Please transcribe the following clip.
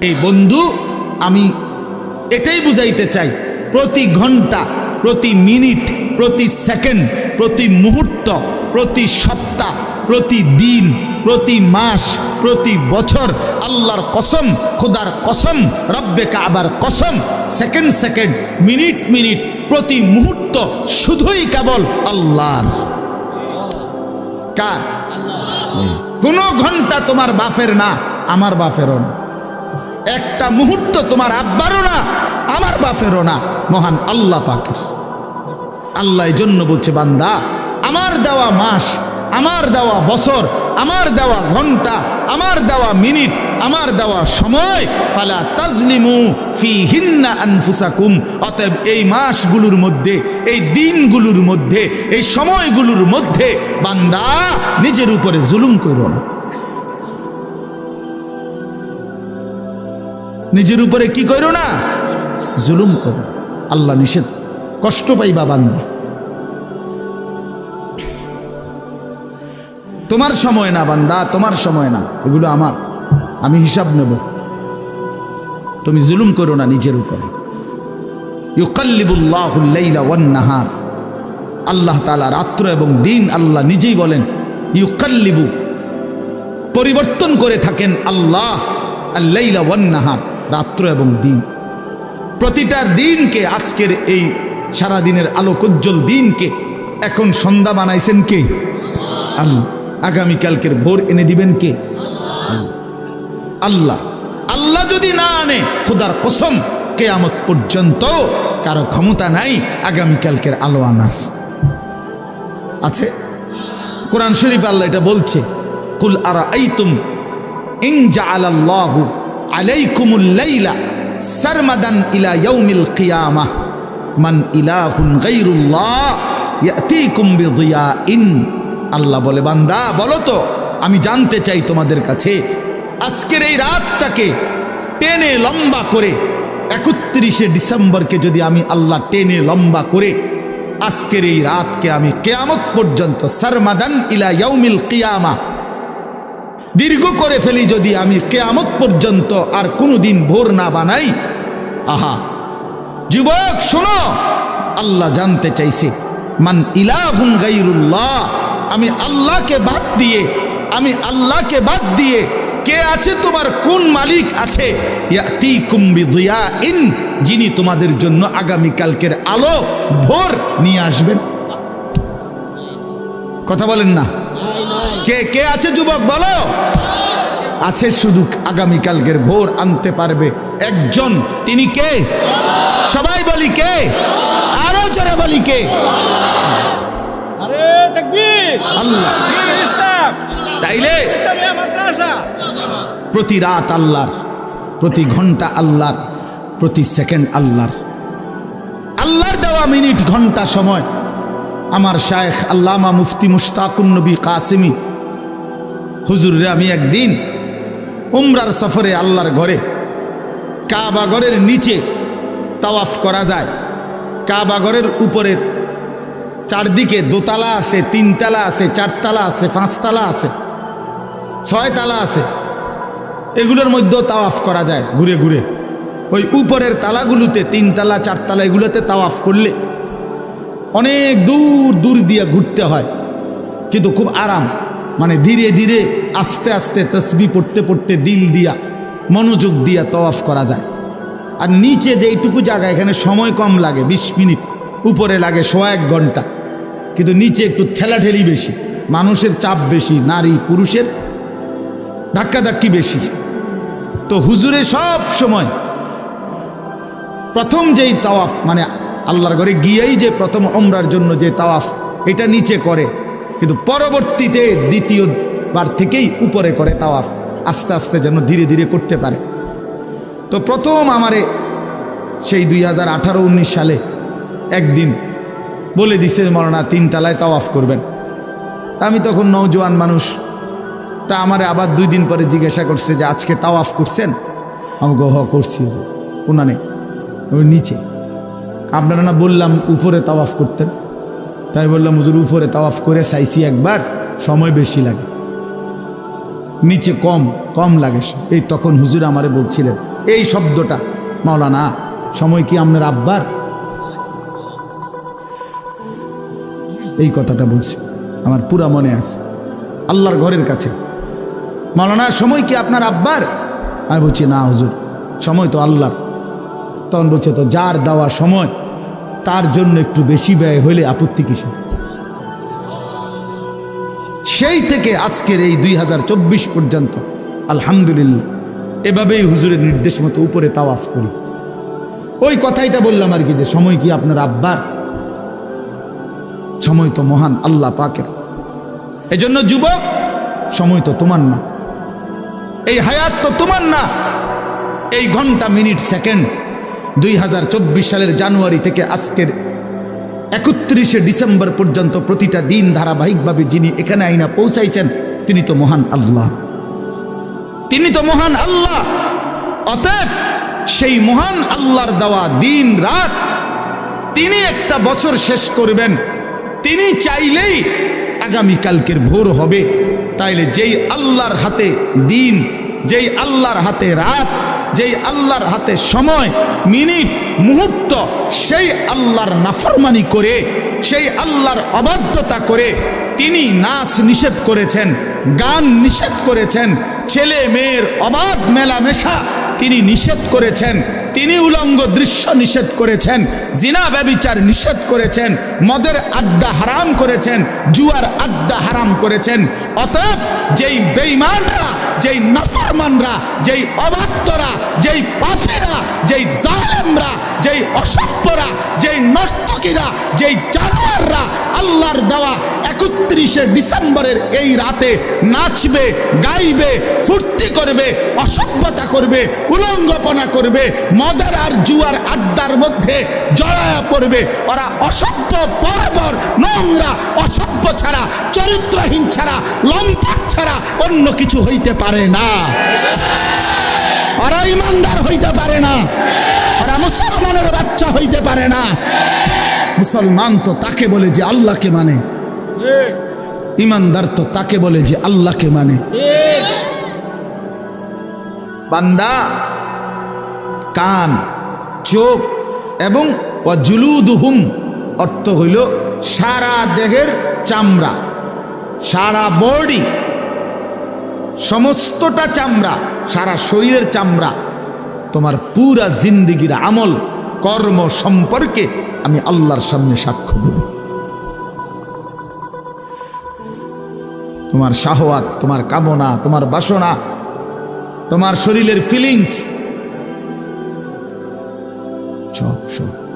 এই বন্ধু আমি এটাই বুঝাইতে চাই। প্রতি ঘণ্টা প্রতি মিনিট প্রতি সেকেন্ড প্রতি মুহূর্ত প্রতি সপ্তাহ প্রতি দিন প্রতি মাস প্রতি বছর আল্লাহর কসম খোদার কসম রব্বে কাবার কসম সেকেন্ড সেকেন্ড মিনিট মিনিট প্রতি মুহূর্ত শুধুই কেবল আল্লাহর। কার? কোনো ঘণ্টা তোমার বাপের না আমার বাপেরও না। একটা মুহূর্ত তোমার আব্বারও না, আমার বাপেরও না। মহান আল্লাহ পাকের। আল্লাহ জন্য বলছে, বান্দা, আমার দেওয়া মাস, আমার দেওয়া বছর, আমার দেওয়া ঘণ্টা, আমার দেওয়া মিনিট, আমার দেওয়া সময়, ফালা তাজলিমু ফি হিন্না আনফুসাকুম। অতএব এই মাসগুলোর মধ্যে, এই দিনগুলোর মধ্যে, এই সময়গুলোর মধ্যে, বান্দা, নিজের উপরে জুলুম করো না। নিজের উপরে কি করো না? জুলুম করো। আল্লাহ নিষেধ। কষ্ট পাইবা বান্দা। তোমার সময় না বান্দা, তোমার সময় না। এগুলো আমার। আমি হিসাব নেব। তুমি জুলুম করো না নিজের উপরে। নাহার। আল্লাহ তালা রাত্র এবং দিন আল্লাহ নিজেই বলেন, ইউকাল্লিবু। পরিবর্তন করে থাকেন আল্লাহ আল্লাইলা রাত্র এবং দিন। প্রতিটা দিনকে আজকের এই সারাদিনের আলোকোজ্জ্বল দিনকে এখন সন্ধ্যা বানাইছেন কে? আগামীকালকের ভোর এনে দিবেন কে? আল্লাহ। আল্লাহ। যদি না আনে, খুদার কসম, কেয়ামত পর্যন্ত কারও ক্ষমতা নাই আগামীকালকের আলো আনার। আছে? কোরআন শরীফ আল্লাহ এটা বলছে, কুল আরা আইতুম জাআলাল্লাহু আলাইকুমুল লাইলা সারমাদান ইলা ইয়াউমিল কিয়ামাহ মান ইলাহুন গায়রুল্লাহ ইয়াতিকুম বিদিয়াইন। আল্লাহ বলে, বান্দা, বলো তো, আমি জানতে চাই তোমাদের কাছে, আজকের এই রাতটাকে টেনে লম্বা করে, একত্রিশে ডিসেম্বরকে যদি আমি আল্লাহ টেনে লম্বা করে, আজকের এই রাতকে আমি কেয়ামত পর্যন্ত সারমাদান ইলা ইয়াউমিল কিয়ামা দীর্ঘ করে ফেলি যদি আমি কেয়ামত পর্যন্ত আর কোনোদিন ভোর না বানাই। আহা। যুবক, শোনো। আল্লাহ জানতে চাইছে। মান ইলাহুন গাইরুল্লাহ আমি আল্লাহকে বাদ দিয়ে, আমি আল্লাহকে বাদ দিয়ে কে আছে তোমার, কোন মালিক আছে? বিদিয়াইন। যিনি তোমাদের জন্য আগামী কালকের আলো, ভোর নিয়ে আসবেন। কথা বলেন না। কে কে আছে যুবক বলো? আছে শুধু আগামীকালকের ভোর আনতে পারবে একজন। তিনি কে? সবাই বলি কে? আরও জোরে বলি কে? তাইলে? প্রতি রাত আল্লাহর প্রতি ঘণ্টা আল্লাহর প্রতি সেকেন্ড আল্লাহর। আল্লাহর দেওয়া মিনিট ঘণ্টা সময়। আমার শায়েখ আল্লামা মুফতি মুশতাকুন নবী কাসিমি হুজুরে আমি একদিন উমরার সফরে আল্লাহর ঘরে, কাবা ঘরের নিচে তাওয়াফ করা যায়। কাবা ঘরের উপরে চারদিকে দোতলা আছে, তিনতলা আছে, চারতলা আছে, পাঁচতলা আছে, ছয়তলা আছে। এগুলোর মধ্যেও তাওয়াফ করা যায় ঘুরে ঘুরে। ওই উপরের তালাগুলোতে তিনতলা, চারতলা এগুলোতে তাওয়াফ করলে অনেক দূর দূর দিয়ে ঘুরতে হয়, কিন্তু খুব আরাম। মানে ধীরে ধীরে আস্তে আস্তে তসবি পড়তে পড়তে দিল দিয়া, মনোযোগ দিয়া তওয়াফ করা যায়। আর নিচে যেইটুকু জায়গা, এখানে সময় কম লাগে ২০ মিনিট, উপরে লাগে সোয়া এক ঘণ্টা। কিন্তু নিচে একটু ঠেলাঠেলি বেশি, মানুষের চাপ বেশি, নারী পুরুষের ধাক্কাধাক্কি বেশি। তো হুজুরে সব সময় প্রথম যেই তাওয়াফ মানে আল্লাহর ঘরে গিয়েই যে প্রথম ওমরার জন্য যে তাওয়াফ, এটা নিচে করে। কিন্তু পরবর্তীতে দ্বিতীয়বার থেকেই উপরে করে তাওয়াফ আস্তে আস্তে যেন ধীরে ধীরে করতে পারে। তো প্রথম আমারে সেই দুই হাজার আঠারো উনিশ সালে একদিন বলে দিছে, মরনা, তিন তালায় তাওয়াফ করবেন। তা আমি তখন নৌজওয়ান মানুষ। তা আমারে আবার দুই দিন পরে জিজ্ঞাসা করছে যে, আজকে তাওয়াফ করছেন? আমি গো হ, করছি। উনানে নিচে। আপনারা না বললাম, উপরে তাওয়াফ করতেন। তাই বললাম, হুজুর, উপরে তাওয়াফ করে চাইছি একবার, সময় বেশি লাগে। নিচে কম কম লাগে এই তখন হুজুর আমারে বলছিলেন, এই শব্দটা, মাওলানা, সময় কি আপনার আব্বার? এই কথাটা বলছি, আমার পুরা মনে আছে, আল্লাহর ঘরের কাছে। মাওলানা, সময় কি আপনার আব্বার? আমি বলছি, না হুজুর, সময় তো আল্লাহর। তখন বলছে, তো যার দেওয়া সময় তার জন্য একটু বেশি ব্যয় হলে আপত্তি কিসের? সেই থেকে আজকের এই দুই হাজার চব্বিশ পর্যন্ত, আলহামদুলিল্লাহ, এভাবেই হুজুরের নির্দেশ মতো উপরে তাওয়াফ করি। ওই কথাইটা বললাম আর কি যে সময় কি আপনার আব্বার? সময় তো মহান, আল্লাহ পাকের। এজন্য যুবক, সময় তো তোমার না। এই হায়াত তো তোমার না। এই ঘণ্টা, মিনিট, সেকেন্ড দুই হাজার চব্বিশ সালের জানুয়ারি থেকে আজকের একত্রিশে ডিসেম্বর পর্যন্ত প্রতিটা দিন ধারাবাহিকভাবে যিনি এখানে আইনা পৌঁছাইছেন, তিনি তো মহান আল্লাহ। তিনি তো মহান আল্লাহ। অতএব সেই মহান আল্লাহর দেওয়া দিন রাত তিনি একটা বছর শেষ করবেন। তিনি চাইলেই আগামী কালকের ভোর হবে। তাইলে যেই আল্লাহর হাতে দিন, যেই আল্লাহর হাতে রাত যেই আল্লাহর হাতে সময়, মিনিট, মুহূর্ত, সেই আল্লাহর নাফরমানি করে, সেই আল্লাহর অবাধ্যতা করে তিনি নাচ নিষেধ করেছেন, গান নিষেধ করেছেন ছেলে মেয়ের অবাধ মেলামেশা তিনি নিষেধ করেছেন, তিনি উলঙ্গ দৃশ্য নিষেধ করেছেন, জিনা ব্যবিচার নিষেধ করেছেন, মদের আড্ডা হারাম করেছেন, জুয়ার আড্ডা হারাম করেছেন। অতএব যেই বেইমানরা যেই নাফরমানরা, যেই অবাক্তরা, যেই পাপেরা, যেই জালেমরা, যেই অসভ্যরা, যেই নর্তকীরা, যেই জানোয়াররা আল্লাহর দেওয়া একত্রিশে ডিসেম্বরের এই রাতে নাচবে, গাইবে, ফুর্তি করবে, অসভ্যতা করবে, উলঙ্গপনা করবে, মদের আর জুয়ার আড্ডার মধ্যে জড়ায়া পড়বে। ওরা অসভ্য, বর্বর, নোংরা, অসভ্য ছাড়া, চরিত্রহীন ছাড়া, লম্পট ছাড়া অন্য কিছু হইতে পারে না। ওরা ইমানদার হইতে পারে না। ওরা মুসলমানের বাচ্চা হইতে পারে না। মুসলমান তো তাকে বলে যে আল্লাহকে মানে। ইমানদার তো তাকে বলে যে আল্লাহকে মানে। বান্দা, কান, চোখ এবং জুলুদুহুম অর্থ হইল সারা দেহের চামড়া, সারা বডি, সমস্তটা চামড়া, সারা শরীরের চামড়া, তোমার পুরা জিন্দিগির আমল কর্ম সম্পর্কে আমি আল্লাহর সামনে সাক্ষ্য দেব। তোমার শাহওয়াত, তোমার কামনা, তোমার বাসনা, তোমার শরীরের ফিলিংস সব সব।